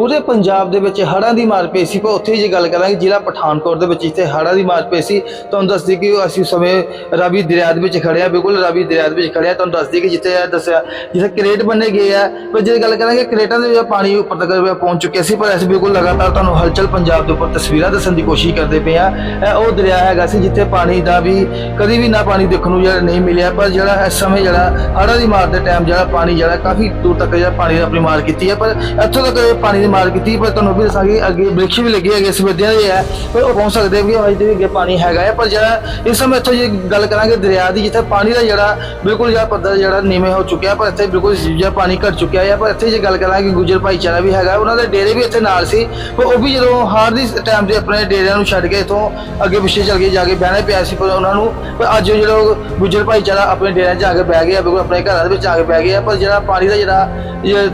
ਪੂਰੇ ਪੰਜਾਬ ਦੇ ਵਿੱਚ ਹੜ੍ਹਾਂ ਦੀ ਮਾਰ ਪਈ ਸੀ। ਪਰ ਉੱਥੇ ਜੇ ਗੱਲ ਕਰਾਂਗੇ, ਜ਼ਿਲ੍ਹਾ ਪਠਾਨਕੋਟ ਦੇ ਵਿੱਚ ਜਿੱਥੇ ਹੜ੍ਹਾਂ ਦੀ ਮਾਰ ਪਈ ਸੀ। ਤੁਹਾਨੂੰ ਦੱਸਦੀ ਕਿ ਅਸੀਂ ਉਸ ਸਮੇਂ ਰਾਵੀ ਦਰਿਆ ਦੇ ਵਿੱਚ ਖੜੇ ਆ ਬਿਲਕੁਲ ਰਾਵੀ ਦਰਿਆ ਦੇ ਵਿੱਚ ਖੜੇ ਆ ਤੁਹਾਨੂੰ ਦੱਸਦੀ ਕਿ ਜਿੱਥੇ ਇਹ ਦੱਸਿਆ, ਜਿੱਥੇ ਕਰੇਟ ਬੰਨੇ ਗਏ ਆ। ਪਰ ਜੇ ਗੱਲ ਕਰਾਂਗੇ, ਕਰੇਟਾਂ ਦੇ ਵਿੱਚ ਪਾਣੀ ਉੱਪਰ ਤੱਕ ਪਹੁੰਚ ਚੁੱਕਿਆ ਸੀ, ਪਰ ਅਸੀਂ ਬਿਲਕੁਲ ਲਗਾਤਾਰ ਤੁਹਾਨੂੰ ਹਲਚਲ ਪੰਜਾਬ ਦੇ ਉੱਪਰ ਤਸਵੀਰਾਂ ਦੱਸਣ ਦੀ ਕੋਸ਼ਿਸ਼ ਕਰਦੇ ਪਏ ਆ ਇਹ ਉਹ ਦਰਿਆ ਹੈਗਾ ਸੀ ਜਿੱਥੇ ਪਾਣੀ ਦਾ ਵੀ ਕਦੀ ਵੀ ਨਾ ਪਾਣੀ ਦੇਖਣ ਨੂੰ ਜਿਹੜਾ ਨਹੀਂ ਮਿਲਿਆ, ਪਰ ਜਿਹੜਾ ਇਸ ਸਮੇਂ ਜਿਹੜਾ ਹੜ੍ਹਾਂ ਦੀ ਮਾਰ ਦੇ ਟਾਈਮ ਜਿਹੜਾ ਪਾਣੀ ਜਿਹੜਾ ਕਾਫੀ ਦੂਰ ਤੱਕ ਜਿਹੜਾ ਪਾਣੀ ਦਾ ਆਪਣੀ ਮਾਰ ਕੀਤੀ ਹੈ। ਪਰ ਇੱਥੋਂ ਤੱਕ ਪਾਣੀ ਮਾਰ ਕੀਤੀ, ਪਰ ਤੁਹਾਨੂੰ ਵੀ ਦੱਸਾਂਗੇ, ਅੱਗੇ ਬ੍ਰਿਕਸ਼ ਵੀ ਲੱਗੇ ਹੈਗੇ ਸਵੇਦਿਆਂ ਦੇ ਹੈ ਪਰ ਉਹ ਪਹੁੰਚ ਸਕਦੇ ਵੀ ਅਜੇ ਵੀ ਅੱਗੇ ਪਾਣੀ ਹੈਗਾ ਹੈ ਪਰ ਜਿਹੜਾ ਇਸ ਸਮੇਂ ਇੱਥੋਂ ਜੇ ਗੱਲ ਕਰਾਂਗੇ ਦਰਿਆ ਦੀ, ਜਿੱਥੇ ਪਾਣੀ ਦਾ ਜਿਹੜਾ ਬਿਲਕੁਲ ਜਿਹੜਾ ਪੱਧਰ ਜਿਹੜਾ ਨੀਵੇਂ ਹੋ ਚੁੱਕਿਆ, ਪਰ ਇੱਥੇ ਬਿਲਕੁਲ ਜਿਹੜਾ ਪਾਣੀ ਘਟ ਚੁੱਕਿਆ ਹੈ ਪਰ ਇੱਥੇ ਜੇ ਗੱਲ ਕਰਾਂਗੇ ਗੁਜਰ ਭਾਈਚਾਰਾ ਵੀ ਹੈਗਾ, ਉਹਨਾਂ ਦੇ ਡੇਰੇ ਵੀ ਇੱਥੇ ਨਾਲ ਸੀ, ਪਰ ਉਹ ਵੀ ਜਦੋਂ ਹਾਰ ਦੀ ਟਾਈਮ ਤੇ ਆਪਣੇ ਡੇਰਿਆਂ ਨੂੰ ਛੱਡ ਕੇ ਇੱਥੋਂ ਅੱਗੇ ਪਿੱਛੇ ਚੱਲ ਕੇ ਜਾ ਕੇ ਬਹਿਣਾ ਪਿਆ ਸੀ ਪਰ ਉਹਨਾਂ ਨੂੰ, ਪਰ ਅੱਜ ਜਿਹੜਾ ਉਹ ਗੁਜਰ ਭਾਈਚਾਰਾ ਆਪਣੇ ਡੇਰਿਆਂ 'ਚ ਆ ਕੇ ਬਹਿ ਗਿਆ, ਬਿਲਕੁਲ ਆਪਣੇ ਘਰਾਂ ਦੇ ਵਿੱਚ ਆ ਕੇ ਬਹਿ ਗਿਆ, ਪਰ ਜਿਹੜਾ ਪਾਣੀ ਦਾ ਜਿਹੜਾ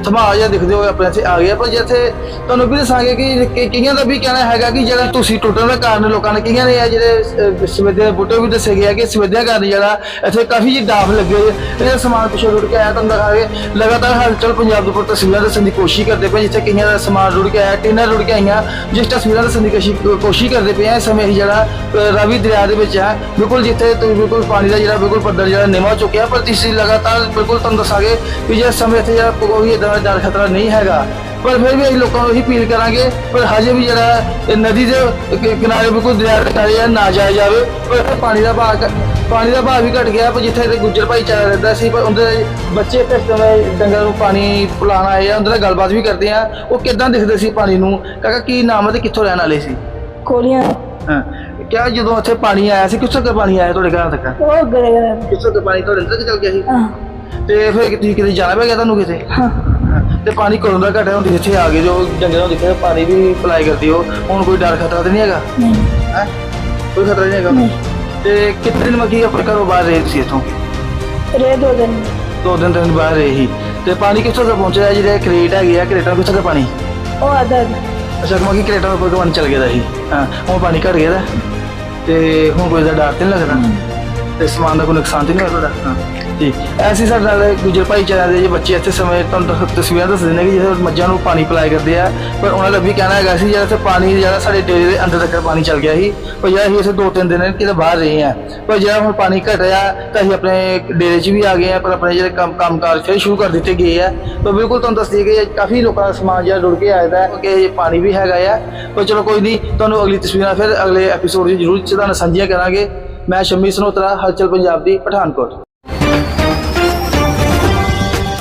ਥਮਾ ਜਿਹਾ ਦਿਖਦੇ ਹੋਏ ਆਪਣੇ ਇੱਥੇ ਆ ਗਿਆ, ਪਰ ਜਿੱਥੇ ਤੁਹਾਨੂੰ ਵੀ ਦੱਸਾਂਗੇ ਕਿ ਕਈਆਂ ਦਾ ਵੀ ਕਹਿਣਾ ਹੈਗਾ ਕਿ ਜਿਹੜਾ ਤੁਸੀਂ ਟੁੱਟਣ ਦਾ ਕਾਰਨ ਲੋਕਾਂ ਨੇ ਕਈਆਂ ਨੇ ਇਹ ਜਿਹੜੇ ਸਵੇਦਿਆਂ ਦੇ ਬੂਟੇ ਵੀ ਦੱਸੇ ਗਿਆ ਕਿ ਸਵੇਦਿਆਂ ਕਾਰਨ ਜਿਹੜਾ ਇੱਥੇ ਕਾਫੀ ਜੀ ਡਾਫ ਲੱਗੇ ਹੋਏ ਸਮਾਨ ਪਿੱਛੇ ਰੁੜ ਕੇ ਆਇਆ ਤੁਹਾਨੂੰ ਦਿਖਾਵੇ ਲਗਾਤਾਰ ਹਲਚਲ ਪੰਜਾਬ ਦੇ ਉੱਪਰ ਤਸਵੀਰਾਂ ਦੱਸਣ ਦੀ ਕੋਸ਼ਿਸ਼ ਕਰਦੇ ਪਏ ਜਿੱਥੇ ਕਈਆਂ ਦਾ ਸਮਾਨ ਰੁੜ ਕੇ ਆਇਆ ਟੀਨਾਂ ਰੁੜ ਕੇ ਆਈਆਂ। ਜਿਸ ਤਸਵੀਰਾਂ ਦੱਸਣ ਦੀ ਕੋਸ਼ਿਸ਼ ਕਰਦੇ ਪਏ ਆ ਇਸ ਸਮੇਂ ਅਸੀਂ ਜਿਹੜਾ ਅ, ਰਾਵੀ ਦਰਿਆ ਦੇ ਵਿੱਚ ਹੈ ਬਿਲਕੁਲ ਜਿੱਥੇ ਬਿਲਕੁਲ ਪਾਣੀ ਦਾ ਜਿਹੜਾ ਬਿਲਕੁਲ ਪੱਧਰ ਜਿਹੜਾ ਨਿਵਾ ਚੁੱਕਿਆ ਪਰ ਤੁਸੀਂ ਲਗਾਤਾਰ ਬਿਲਕੁਲ ਤੁਹਾਨੂੰ ਦੱਸਾਂਗੇ ਕਿ ਜਿਸ ਸਮੇਂ ਇੱਥੇ ਜਿਹੜਾ ਕੋਈ ਇਦਾਂ ਦਾ ਡਰ ਖਤਰਾ ਨਹੀਂ ਹੈਗਾ। ਪਰ ਫਿਰ ਵੀ ਅਸੀਂ ਲੋਕਾਂ ਨੂੰ ਇਹੀ ਅਪੀਲ ਕਰਾਂਗੇ ਪਰ ਹਜੇ ਵੀ ਜਿਹੜਾ ਇਹ ਨਦੀ ਦੇ ਕਿ- ਕਿਨਾਰੇ ਬਿਲਕੁਲ ਦਰਿਆ ਦੇ ਕਿਨਾਰੇ ਨਾ ਜਾਇਆ ਜਾਵੇ ਪਰ ਇੱਥੇ ਪਾਣੀ ਦਾ ਭਾਅ ਘ- ਪਾਣੀ ਦਾ ਭਾਅ ਵੀ ਘਟ ਗਿਆ ਪਰ ਜਿੱਥੇ ਤੇ ਗੁੱਜਰ ਭਾਈਚਾਰਾ ਰਹਿੰਦਾ ਸੀ ਪਰ ਉਹਦੇ ਬੱਚੇ ਤੇ ਡੰਗਰ ਨੂੰ ਪਾਣੀ ਪਿਲਾਉਣ ਆਏ ਆ ਉਹਦੇ ਨਾਲ ਗੱਲਬਾਤ ਵੀ ਕਰਦੇ ਆ ਉਹ ਕਿਦਾਂ ਦਿਖਦੇ ਸੀ ਪਾਣੀ ਨੂੰ? ਕਾਕਾ ਕੀ ਨਾਮ ਹੈ ਤੇ ਕਿੱਥੋਂ ਰਹਿਣ ਵਾਲੇ ਸੀ? ਕੋਲੀਆਂ। ਹਾਂ ਕਿਆ ਜਦੋਂ ਉੱਥੇ ਪਾਣੀ ਆਇਆ ਸੀ ਕਿੱਥੋਂ ਤੱਕ ਪਾਣੀ ਆਇਆ ਤੁਹਾਡੇ ਘਰ ਤੱਕ? ਉਹ ਗਰੇ ਗਰੇ ਕਿੱਥੋਂ ਤੱਕ ਪਾਣੀ ਤੁਹਾਡੇ ਅੰਦਰ ਤੱਕ ਚੱਲ ਗਿਆ ਸੀ? ਹਾਂ। ਤੇ ਫਿਰ ਤੁਸੀਂ ਕਿਤੇ ਜਾਣਾ ਪੈ ਗਿਆ ਤੁਹਾਨੂੰ ਕਿਤੇ? ਹਾਂ। ਤੇ ਪਾਣੀ ਕਦੋਂ ਦਾ ਘਟਿਆ ਤੁਸੀਂ ਇੱਥੇ ਆ ਗਏ ਜੋ ਜੰਗਲਾਂ ਨੂੰ ਦੇਖਿਆ ਪਾਣੀ ਵੀ ਅਪਲਾਈ ਕਰਦੀ ਹੋ ਹੁਣ ਕੋਈ ਡਰ ਖਤਰਾ ਤੇ ਨਹੀਂ ਹੈਗਾ? ਨਹੀਂ। ਹੈ? ਕੋਈ ਖਤਰਾ ਨਹੀਂ ਹੈਗਾ? ਤੇ ਕਿੰਨੇ ਦਿਨ ਮੱਕੀ ਆਪਣੇ ਘਰੋਂ ਬਾਹਰ ਰਹੇ ਤੁਸੀਂ ਇੱਥੋਂ? ਰੇ ਦੋ ਦਿਨ। ਦੋ ਦਿਨ ਤਿੰਨ ਦਿਨ ਬਾਹਰ ਰਹੇ ਸੀ। ਤੇ ਪਾਣੀ ਕਿੱਥੋਂ ਤੱਕ ਪਹੁੰਚਿਆ? ਜਿਹੜੇ ਕਰੇਟ ਹੈਗੇ ਆ ਕਰੇਟਾਂ ਕਿੱਥੋਂ ਤੱਕ ਪਾਣੀ? ਉਹ ਆਦਾ ਅੱਛਾ ਮੱਕੀ ਕਰੇਟਾਂ ਉੱਪਰ ਤੋਂ ਪਾਣੀ ਚੱਲ ਗਿਆ ਦਾ ਸੀ ਹਾਂ ਹੁਣ ਪਾਣੀ ਘਟ ਗਿਆ ਦਾ ਤੇ ਹੁਣ ਕੋਈ ਦਾ ਡਰ ਤੇ ਨਹੀਂ ਲੱਗਦਾ ਤੇ ਸਮਾਨ ਦਾ ਕੋਈ ਨੁਕਸਾਨ ਤੇ ਨਹੀਂ ਹੋਇਆ ਤੁਹਾਡਾ? ਜੀ ਐਸੀ ਸਾਡੇ ਨਾਲ ਗੁਜਰ ਭਾਈਚਾਰੇ ਦੇ ਜੇ ਬੱਚੇ ਇੱਥੇ ਸਮੇਂ ਤੁਹਾਨੂੰ ਤਾਂ ਤਸਵੀਰਾਂ ਦੱਸ ਦਿੰਦੇ ਕਿ ਜਿਹੜੇ ਮੱਝਾਂ ਨੂੰ ਪਾਣੀ ਪਿਲਾਏ ਕਰਦੇ ਆ, ਪਰ ਉਹਨਾਂ ਦਾ ਵੀ ਕਹਿਣਾ ਹੈਗਾ ਸੀ, ਜਿਹੜਾ ਇੱਥੇ ਪਾਣੀ, ਜਿਹੜਾ ਸਾਡੇ ਡੇਰੇ ਦੇ ਅੰਦਰ ਤੱਕ ਪਾਣੀ ਚੱਲ ਗਿਆ ਸੀ, ਪਰ ਜਿਹੜਾ ਅਸੀਂ ਇੱਥੇ ਦੋ ਤਿੰਨ ਦਿਨ ਕਿਤੇ ਬਾਹਰ ਰਹੇ ਆ ਪਰ ਜਿਹੜਾ ਹੁਣ ਪਾਣੀ ਘਟਿਆ, ਤਾਂ ਅਸੀਂ ਆਪਣੇ ਡੇਰੇ 'ਚ ਵੀ ਆ ਗਏ ਆ ਪਰ ਆਪਣੇ ਜਿਹੜੇ ਕੰਮ, ਕੰਮਕਾਰ ਫਿਰ ਸ਼ੁਰੂ ਕਰ ਦਿੱਤੇ ਗਏ ਆ। ਤਾਂ ਬਿਲਕੁਲ ਤੁਹਾਨੂੰ ਦੱਸ ਦਈਏ ਕਿ ਕਾਫੀ ਲੋਕਾਂ ਦਾ ਸਮਾਨ ਜਿਹੜਾ ਰੁੜ ਕੇ ਆਇਆ ਹੈ, ਕਿ ਇਹ ਪਾਣੀ ਵੀ ਹੈਗਾ ਆ। ਪਰ ਚਲੋ ਕੋਈ ਨਹੀਂ, ਤੁਹਾਨੂੰ ਅਗਲੀ ਤਸਵੀਰਾਂ ਫਿਰ ਅਗਲੇ ਐਪੀਸੋਡ 'ਚ ਜ਼ਰੂਰ ਤੁਹਾਨੂੰ ਸਾਂਝੀਆਂ ਕਰਾਂਗੇ। ਮੈਂ ਸ਼ਮੀ ਸਨੋਤਰਾ ਹਲਚਲ ਪੰਜਾਬ ਦੀ ਪਠਾਨਕੋਟ।